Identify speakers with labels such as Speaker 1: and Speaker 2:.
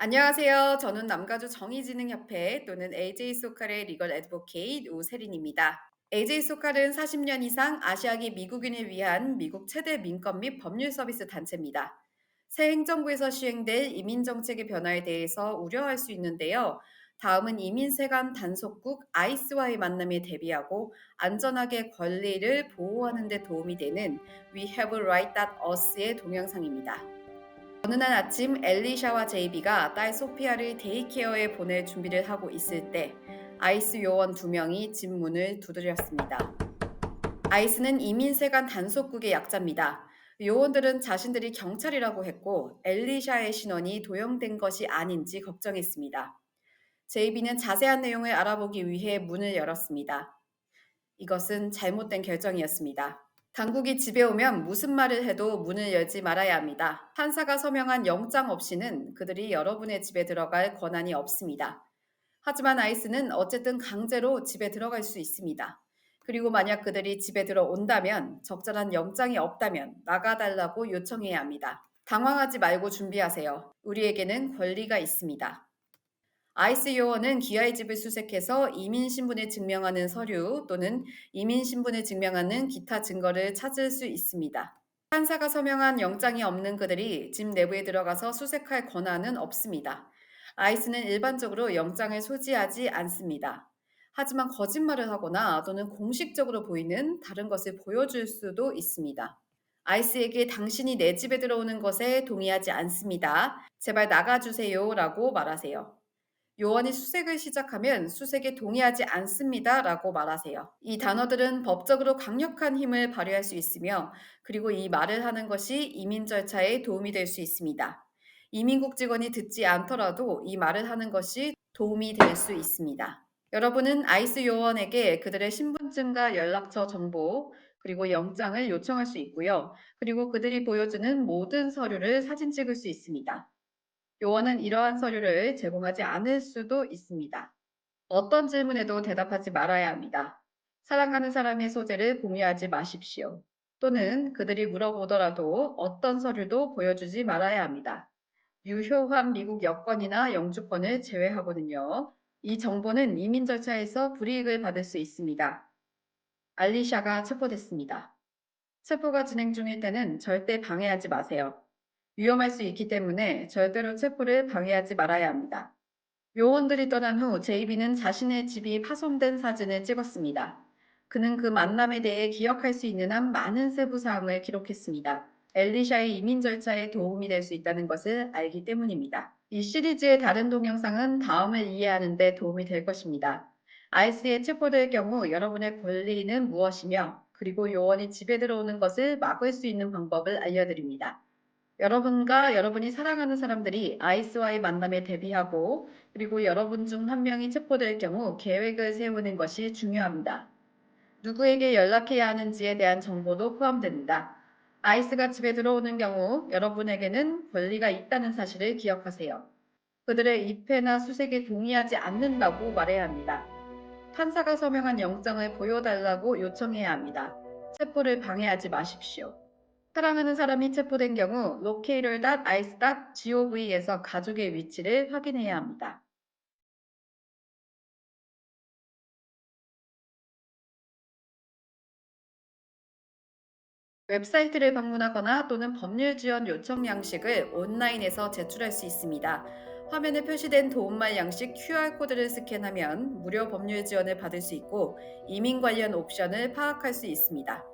Speaker 1: 안녕하세요. 저는 남가주 정의진흥협회 또는 AJ 소칼의 리걸 애드보케이트 우세린입니다. AJ 소칼은 40년 이상 아시아계 미국인을 위한 미국 최대 민권 및 법률 서비스 단체입니다. 새 행정부에서 시행될 이민 정책의 변화에 대해서 우려할 수 있는데요. 다음은 이민 세관 단속국 아이스와의 만남에 대비하고 안전하게 권리를 보호하는 데 도움이 되는 We Have a Right Us의 동영상입니다. 어느 날 아침 엘리샤와 제이비가 딸 소피아를 데이케어에 보낼 준비를 하고 있을 때 아이스 요원 두 명이 집 문을 두드렸습니다. 아이스는 이민세관 단속국의 약자입니다. 요원들은 자신들이 경찰이라고 했고 엘리샤의 신원이 도용된 것이 아닌지 걱정했습니다. 제이비는 자세한 내용을 알아보기 위해 문을 열었습니다. 이것은 잘못된 결정이었습니다. 당국이 집에 오면 무슨 말을 해도 문을 열지 말아야 합니다. 판사가 서명한 영장 없이는 그들이 여러분의 집에 들어갈 권한이 없습니다. 하지만 아이스는 어쨌든 강제로 집에 들어갈 수 있습니다. 그리고 만약 그들이 집에 들어온다면 적절한 영장이 없다면 나가달라고 요청해야 합니다. 당황하지 말고 준비하세요. 우리에게는 권리가 있습니다. 아이스 요원은 귀하의 집을 수색해서 이민 신분을 증명하는 서류 또는 이민 신분을 증명하는 기타 증거를 찾을 수 있습니다. 판사가 서명한 영장이 없는 그들이 집 내부에 들어가서 수색할 권한은 없습니다. 아이스는 일반적으로 영장을 소지하지 않습니다. 하지만 거짓말을 하거나 또는 공식적으로 보이는 다른 것을 보여줄 수도 있습니다. 아이스에게 당신이 내 집에 들어오는 것에 동의하지 않습니다. 제발 나가주세요 라고 말하세요. 요원이 수색을 시작하면 수색에 동의하지 않습니다. 라고 말하세요. 이 단어들은 법적으로 강력한 힘을 발휘할 수 있으며 그리고 이 말을 하는 것이 이민 절차에 도움이 될 수 있습니다. 이민국 직원이 듣지 않더라도 이 말을 하는 것이 도움이 될 수 있습니다. 여러분은 아이스 요원에게 그들의 신분증과 연락처 정보 그리고 영장을 요청할 수 있고요. 그리고 그들이 보여주는 모든 서류를 사진 찍을 수 있습니다. 요원은 이러한 서류를 제공하지 않을 수도 있습니다. 어떤 질문에도 대답하지 말아야 합니다. 사랑하는 사람의 소재를 공유하지 마십시오. 또는 그들이 물어보더라도 어떤 서류도 보여주지 말아야 합니다. 유효한 미국 여권이나 영주권을 제외하거든요. 이 정보는 이민 절차에서 불이익을 받을 수 있습니다. 알리샤가 체포됐습니다. 체포가 진행 중일 때는 절대 방해하지 마세요. 위험할 수 있기 때문에 절대로 체포를 방해하지 말아야 합니다. 요원들이 떠난 후 제이비는 자신의 집이 파손된 사진을 찍었습니다. 그는 그 만남에 대해 기억할 수 있는 한 많은 세부 사항을 기록했습니다. 엘리샤의 이민 절차에 도움이 될 수 있다는 것을 알기 때문입니다. 이 시리즈의 다른 동영상은 다음을 이해하는 데 도움이 될 것입니다. 아이스에 체포될 경우 여러분의 권리는 무엇이며 그리고 요원이 집에 들어오는 것을 막을 수 있는 방법을 알려드립니다. 여러분과 여러분이 사랑하는 사람들이 아이스와의 만남에 대비하고 그리고 여러분 중 한 명이 체포될 경우 계획을 세우는 것이 중요합니다. 누구에게 연락해야 하는지에 대한 정보도 포함됩니다. 아이스가 집에 들어오는 경우 여러분에게는 권리가 있다는 사실을 기억하세요. 그들의 입회나 수색에 동의하지 않는다고 말해야 합니다. 판사가 서명한 영장을 보여달라고 요청해야 합니다. 체포를 방해하지 마십시오. 사랑하는 사람이 체포된 경우 locator.ice.gov에서 가족의 위치를 확인해야 합니다. 웹사이트를 방문하거나 또는 법률 지원 요청 양식을 온라인에서 제출할 수 있습니다. 화면에 표시된 도움말 양식 QR코드를 스캔하면 무료 법률 지원을 받을 수 있고 이민 관련 옵션을 파악할 수 있습니다.